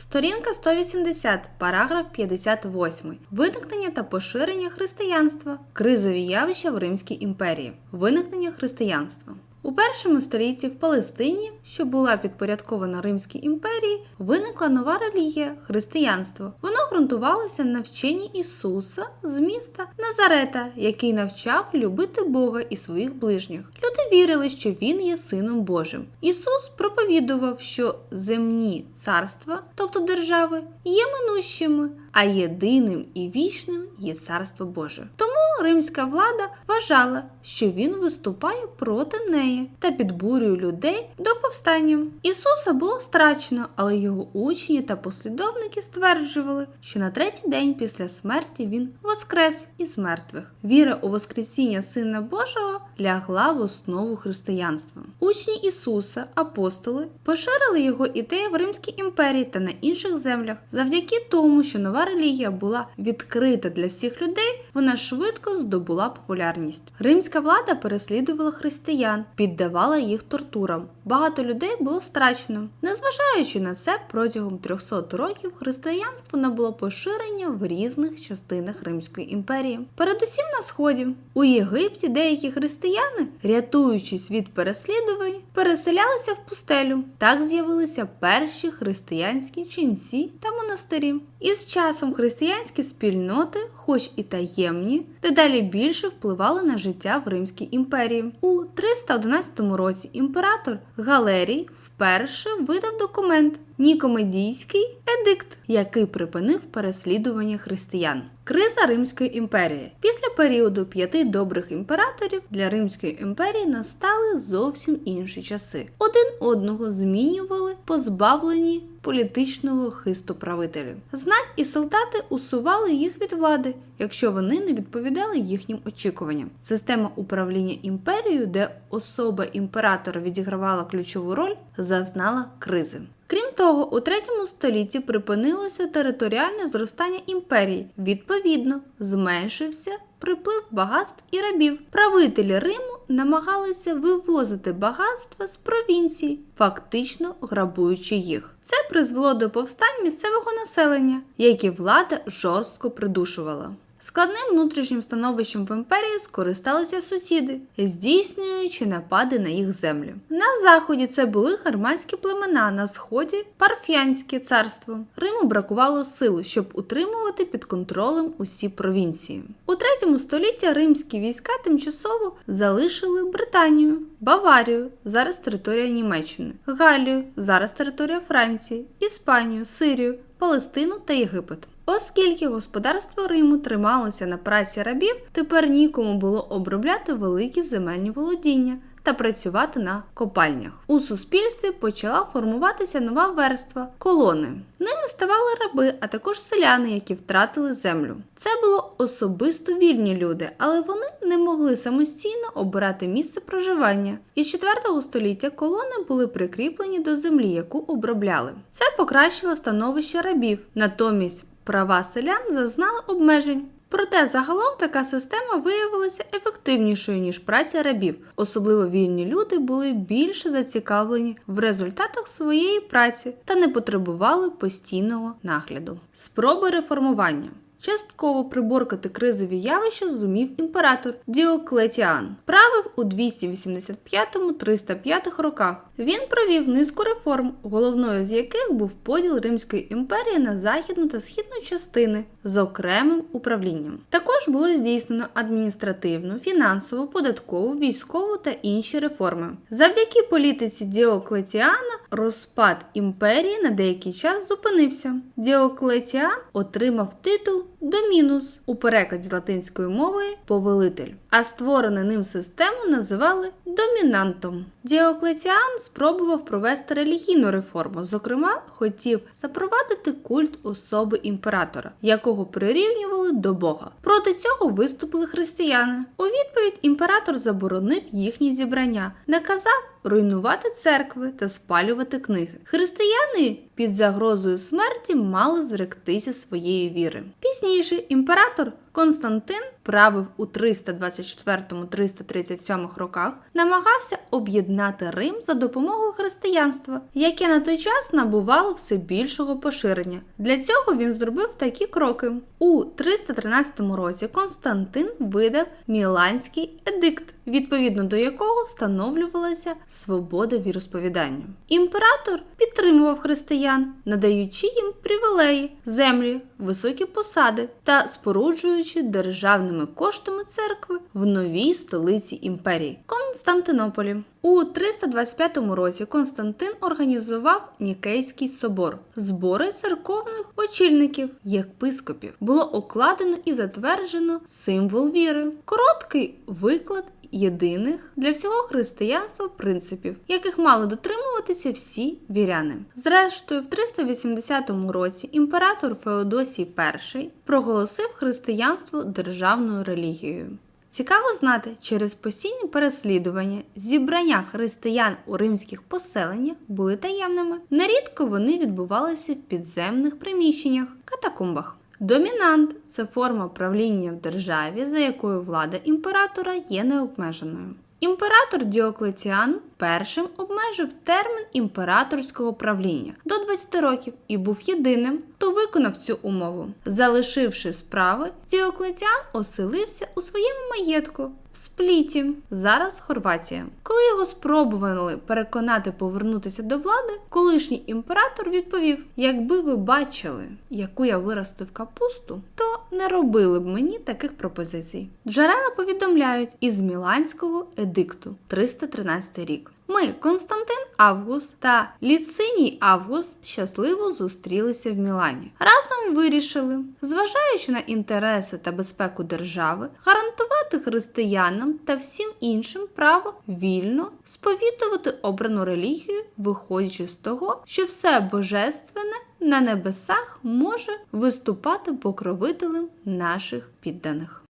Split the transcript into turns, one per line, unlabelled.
Сторінка 180, параграф 58. Виникнення та поширення християнства. Кризові явища в Римській імперії. Виникнення християнства. У першому столітті в Палестині, що була підпорядкована Римській імперії, виникла нова релігія християнство. Воно ґрунтувалося на вченні Ісуса з міста Назарета, який навчав любити Бога і своїх ближніх. Люди вірили, що Він є Сином Божим. Ісус проповідував, що земні царства, тобто держави, є минущими, а єдиним і вічним є царство Боже. Тому римська влада вважала, що він виступає проти неї та підбурює людей до повстання. Ісуса було страчено, але його учні та послідовники стверджували, що на третій день після смерті він воскрес із мертвих. Віра у Воскресіння Сина Божого лягла в основу християнства. Учні Ісуса, апостоли, поширили його ідеї в Римській імперії та на інших землях. Завдяки тому, що нова релігія була відкрита для всіх людей, вона швидко здобула популярність. Римська влада переслідувала християн, піддавала їх тортурам. Багато людей було страчено. Незважаючи на це, протягом 300 років християнство набуло поширення в різних частинах Римської імперії. Передусім на сході. У Єгипті деякі християни, рятуючись від переслідувань, переселялися в пустелю. Так з'явилися перші християнські ченці та монастирі. І з часом християнські спільноти, хоч і таємні, дедалі більше впливали на життя в Римській імперії. У 311 році імператор Галерій вперше видав документ Нікомедійський едикт, який припинив переслідування християн. Криза Римської імперії після періоду п'яти добрих імператорів для Римської імперії настали зовсім інші часи. Один одного змінювали позбавлені політичного хисту правителів. Знать і солдати усували їх від влади, якщо вони не відповідали їхнім очікуванням. Система управління імперією, де особа імператора відігравала ключову роль, зазнала кризи. Того, у третьому столітті припинилося територіальне зростання імперії. Відповідно, зменшився приплив багатств і рабів. Правителі Риму намагалися вивозити багатства з провінцій, фактично грабуючи їх. Це призвело до повстань місцевого населення, які влада жорстко придушувала. Складним внутрішнім становищем в імперії скористалися сусіди, здійснюючи напади на їх землю. На заході це були гарманські племена, на сході парфянське царство. Риму бракувало сил, щоб утримувати під контролем усі провінції. У третьому столітті римські війська тимчасово залишили Британію, Баварію, зараз територія Німеччини, Галію, зараз територія Франції, Іспанію, Сирію, Палестину та Єгипет. Оскільки господарство Риму трималося на праці рабів, тепер нікому було обробляти великі земельні володіння та працювати на копальнях. У суспільстві почала формуватися нова верства колони. Ними ставали раби, а також селяни, які втратили землю. Це було особисто вільні люди, але вони не могли самостійно обирати місце проживання. Із 4 століття колони були прикріплені до землі, яку обробляли. Це покращило становище рабів. Натомість права селян зазнали обмежень. Проте загалом така система виявилася ефективнішою ніж праця рабів. Особливо вільні люди були більше зацікавлені в результатах своєї праці та не потребували постійного нагляду. Спроби реформування. Частково приборкати кризові явища зумів імператор Діоклетіан. Правив у 285-305 роках. Він провів низку реформ, головною з яких був поділ Римської імперії на західну та східну частини з окремим управлінням. Також було здійснено адміністративну, фінансову, податкову, військову та інші реформи. Завдяки політиці Діоклетіана розпад імперії на деякий час зупинився. Діоклетіан отримав титул Домінус у перекладі з латинської мови повелитель, а створену ним систему називали домінантом. Діоклетіан спробував провести релігійну реформу, зокрема, хотів запровадити культ особи імператора, якого прирівнювали до Бога. Проти цього виступили християни. У відповідь імператор заборонив їхні зібрання, наказав руйнувати церкви та спалювати книги. Християни під загрозою смерті мали зректися своєї віри. Пізніше імператор Константин правив у 324-337 роках, намагався об'єднати Рим за допомогою християнства, яке на той час набувало все більшого поширення. Для цього він зробив такі кроки. У 313 році Константин видав Міланський едикт, відповідно до якого встановлювалася свобода віросповідання. Імператор підтримував християн, надаючи їм привілеї, землі, високі посади та споруджуючи державними коштами церкви в новій столиці імперії Константинополі. У 325 році Константин організував Нікейський собор, збори церковних очільників, єпископів. Було окладено і затверджено символ віри, короткий виклад єдиних для всього християнства принципів, яких мали дотримуватися всі віряни. Зрештою, в 380 році імператор Феодосій І проголосив християнство державною релігією. Цікаво знати, через постійні переслідування зібрання християн у римських поселеннях були таємними. Нерідко вони відбувалися в підземних приміщеннях, катакомбах. Домінант це форма правління в державі, за якою влада імператора є необмеженою. Імператор Діоклетіан першим обмежив термін імператорського правління до 20 років і був єдиним, хто виконав цю умову. Залишивши справи, Діоклетіан оселився у своєму маєтку Спліті, зараз Хорватія. Коли його спробували переконати повернутися до влади, колишній імператор відповів: якби ви бачили, яку я виростив капусту, то не робили б мені таких пропозицій. Джерела повідомляють із Міланського едикту 313 рік. Ми, Константин Август та Ліциній Август, щасливо зустрілися в Мілані. Разом вирішили, зважаючи на інтереси та безпеку держави, гарантувати християнам та всім іншим право вільно сповідувати обрану релігію, виходячи з того, що все божественне на небесах може виступати покровителем наших підданих.